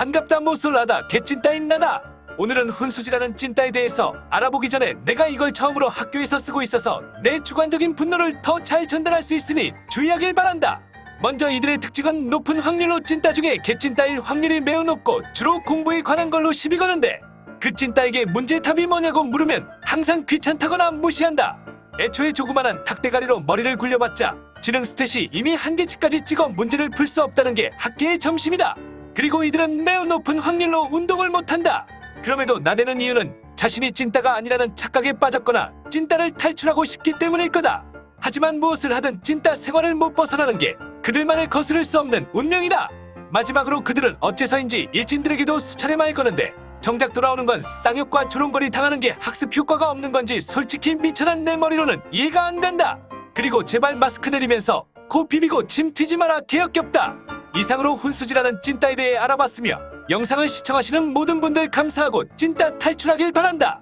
반갑다 모쏠라다 개찐따인 나다. 오늘은 훈수지라는 찐따에 대해서 알아보기 전에 내가 이걸 처음으로 학교에서 쓰고 있어서 내 주관적인 분노를 더 잘 전달할 수 있으니 주의하길 바란다. 먼저 이들의 특징은 높은 확률로 찐따 중에 개찐따일 확률이 매우 높고 주로 공부에 관한 걸로 시비 거는데 그 찐따에게 문제탑이 뭐냐고 물으면 항상 귀찮다거나 무시한다. 애초에 조그만한 닭대가리로 머리를 굴려봤자 지능 스탯이 이미 한계치까지 찍어 문제를 풀 수 없다는 게 학계의 점심이다. 그리고 이들은 매우 높은 확률로 운동을 못한다. 그럼에도 나대는 이유는 자신이 찐따가 아니라는 착각에 빠졌거나 찐따를 탈출하고 싶기 때문일 거다. 하지만 무엇을 하든 찐따 생활을 못 벗어나는 게 그들만의 거스를 수 없는 운명이다. 마지막으로 그들은 어째서인지 일진들에게도 수차례 말 거는데 정작 돌아오는 건 쌍욕과 조롱거리 당하는 게 학습 효과가 없는 건지 솔직히 미천한 내 머리로는 이해가 안 간다. 그리고 제발 마스크 내리면서 코 비비고 침 튀지 마라 개역겹다. 이상으로 훈수지라는 찐따에 대해 알아봤으며 영상을 시청하시는 모든 분들 감사하고 찐따 탈출하길 바란다.